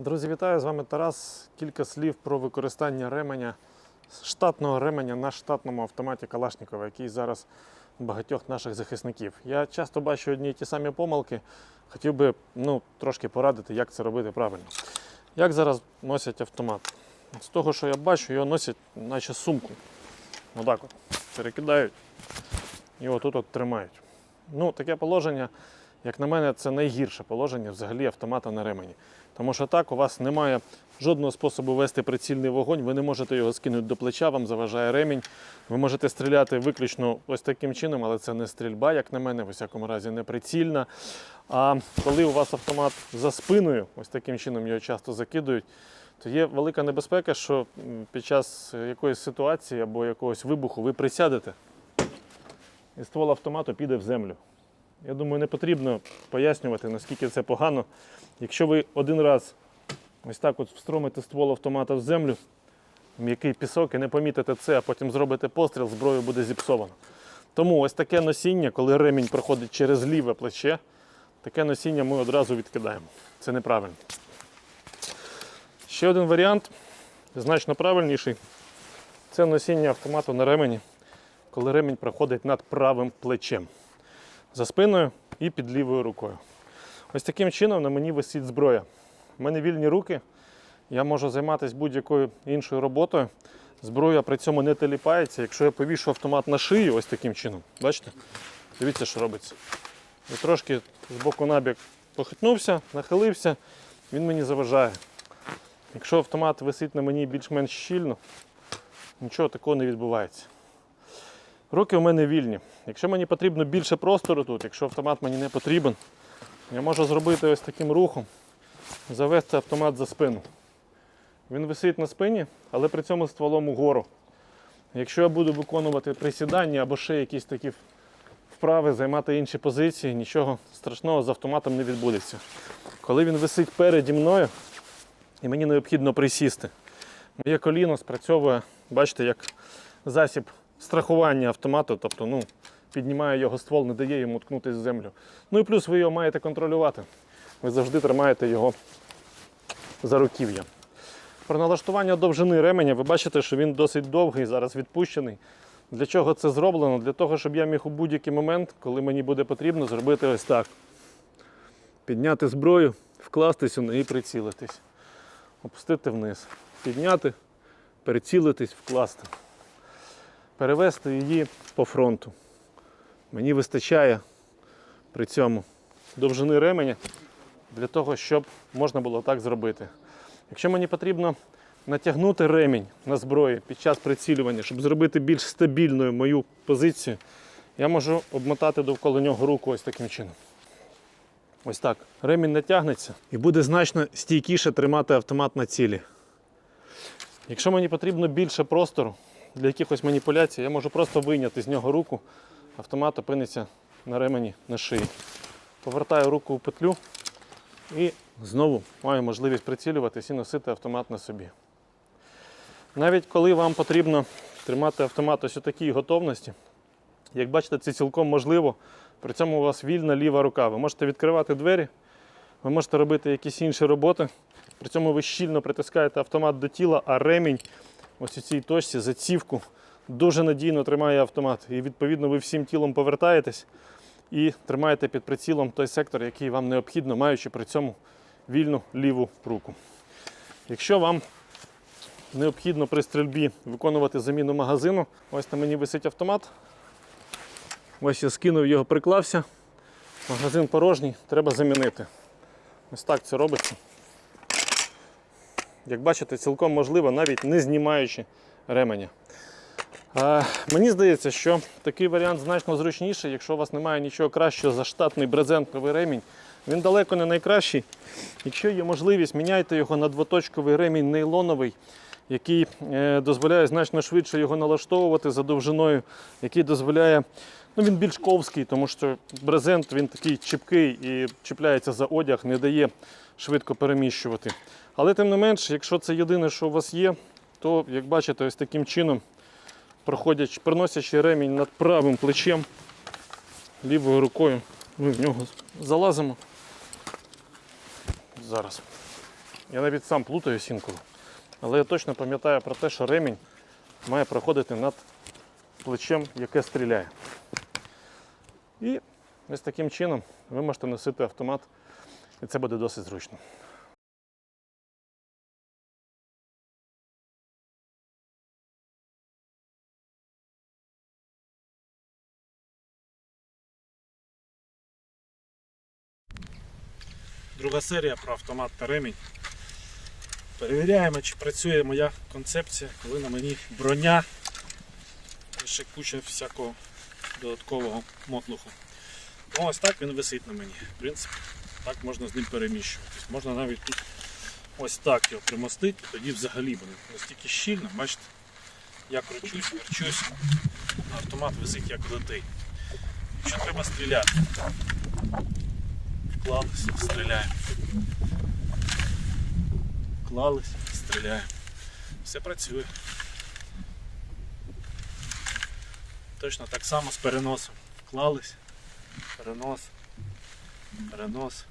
Друзі, вітаю! З вами Тарас. Кілька слів про використання ременя, штатного ременя на штатному автоматі Калашникова, який зараз у багатьох наших захисників. Я часто бачу одні й ті самі помилки. Хотів би ну, трошки порадити, як це робити правильно. Як зараз носять автомат? З того, що я бачу, його носять наче сумку. Отак от. Перекидають і отут от тримають. Ну, таке положення, як на мене, це найгірше положення взагалі автомата на ремені. Тому що так у вас немає жодного способу вести прицільний вогонь, ви не можете його скинути до плеча, вам заважає ремінь. Ви можете стріляти виключно ось таким чином, але це не стрільба, як на мене, в усякому разі не прицільна. А коли у вас автомат за спиною, ось таким чином його часто закидують, то є велика небезпека, що під час якоїсь ситуації або якогось вибуху ви присядете, і ствол автомату піде в землю. Я думаю, не потрібно пояснювати, наскільки це погано. Якщо ви один раз ось так от встромите ствол автомата в землю, м'який пісок і не помітите це, а потім зробите постріл, зброю буде зіпсовано. Тому ось таке носіння, коли ремінь проходить через ліве плече, таке носіння ми одразу відкидаємо. Це неправильно. Ще один варіант, значно правильніший, це носіння автомату на ремені, коли ремінь проходить над правим плечем за спиною і під лівою рукою. Ось таким чином на мені висить зброя. У мене вільні руки, я можу займатися будь-якою іншою роботою. Зброя при цьому не теліпається. Якщо я повішу автомат на шию, ось таким чином, бачите? Дивіться, що робиться. Я трошки з боку набік похитнувся, нахилився, він мені заважає. Якщо автомат висить на мені більш-менш щільно, нічого такого не відбувається. Руки у мене вільні. Якщо мені потрібно більше простору тут, якщо автомат мені не потрібен, я можу зробити ось таким рухом, завести автомат за спину. Він висить на спині, але при цьому стволом угору. Якщо я буду виконувати присідання або ще якісь такі вправи, займати інші позиції, нічого страшного з автоматом не відбудеться. Коли він висить переді мною, і мені необхідно присісти, моє коліно спрацьовує, бачите, як засіб страхування автомату, тобто ну, піднімає його ствол, не дає йому ткнутися в землю. Ну і плюс ви його маєте контролювати. Ви завжди тримаєте його за руків'я. Про налаштування довжини ременя ви бачите, що він досить довгий, зараз відпущений. Для чого це зроблено? Для того, щоб я міг у будь-який момент, коли мені буде потрібно, зробити ось так. Підняти зброю, вкластися і прицілитись. Опустити вниз. Підняти, прицілитись, вкласти перевести її по фронту. Мені вистачає при цьому довжини ременя для того, щоб можна було так зробити. Якщо мені потрібно натягнути ремінь на зброї під час прицілювання, щоб зробити більш стабільною мою позицію, я можу обмотати довкола нього руку ось таким чином. Ось так. Ремінь натягнеться і буде значно стійкіше тримати автомат на цілі. Якщо мені потрібно більше простору, для якихось маніпуляцій я можу просто вийняти з нього руку, автомат опиниться на ремені на шиї. Повертаю руку у петлю і знову маю можливість прицілюватись і носити автомат на собі. Навіть коли вам потрібно тримати автомат ось у такій готовності, як бачите, це цілком можливо. При цьому у вас вільна ліва рука. Ви можете відкривати двері, ви можете робити якісь інші роботи. При цьому ви щільно притискаєте автомат до тіла, а ремінь ось у цій точці зацівку дуже надійно тримає автомат. І відповідно ви всім тілом повертаєтесь і тримаєте під прицілом той сектор, який вам необхідно, маючи при цьому вільну ліву руку. Якщо вам необхідно при стрільбі виконувати заміну магазину, ось на мені висить автомат. Ось я скинув його, приклався. Магазин порожній, треба замінити. Ось так це робиться. Як бачите, цілком можливо, навіть не знімаючи ременя. А, мені здається, що такий варіант значно зручніший, якщо у вас немає нічого кращого за штатний брезентовий ремінь. Він далеко не найкращий. Якщо є можливість, міняйте його на двоточковий ремінь нейлоновий, який е, дозволяє значно швидше його налаштовувати за довжиною, який дозволяє. Ну, він більш ковський, тому що брезент він такий чіпкий і чіпляється за одяг, не дає швидко переміщувати. Але тим не менш, якщо це єдине, що у вас є, то, як бачите, ось таким чином, проходячи, приносячи ремінь над правим плечем, лівою рукою, ми в нього залазимо. Зараз. Я навіть сам плутаюсь інколи. Але я точно пам'ятаю про те, що ремінь має проходити над плечем, яке стріляє. І ось таким чином ви можете носити автомат, і це буде досить зручно. Друга серія про автомат та ремінь. Перевіряємо, чи працює моя концепція, коли на мені броня ще куча всякого додаткового мотлуху. Ну, ось так він висить на мені. В принципі, так можна з ним переміщуватись. Можна навіть тут ось так його примостити, тоді взагалі буде настільки щільно, бачите, я кручусь, верчусь, автомат висить як летий. Що треба стріляти? Вклалися, стріляємо. Вклались, стріляємо. Все працює. Точно так само з переносом. Вклались, перенос, перенос,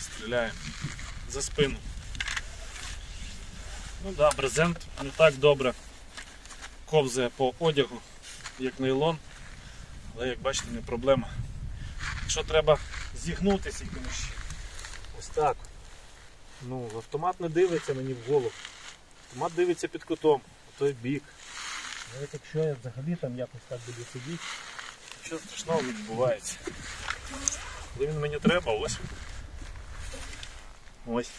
стріляємо. За спину. Ну да, брезент не так добре ковзає по одягу, як нейлон, але як бачите, не проблема. Якщо треба зігнутися якимось ось так. Ну, автомат не дивиться мені в голову. Автомат дивиться під кутом, у той бік. Навіть якщо я взагалі там якось так буду сидіти, нічого страшного відбувається. Коли він мені треба, ось. Ось.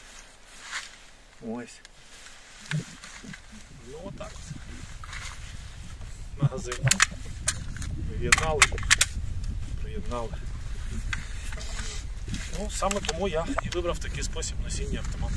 Ось. Ну отак от. Магазин. Приєднали. Приєднали. Ну, саме тому я і вибрав такий спосіб носіння автомата.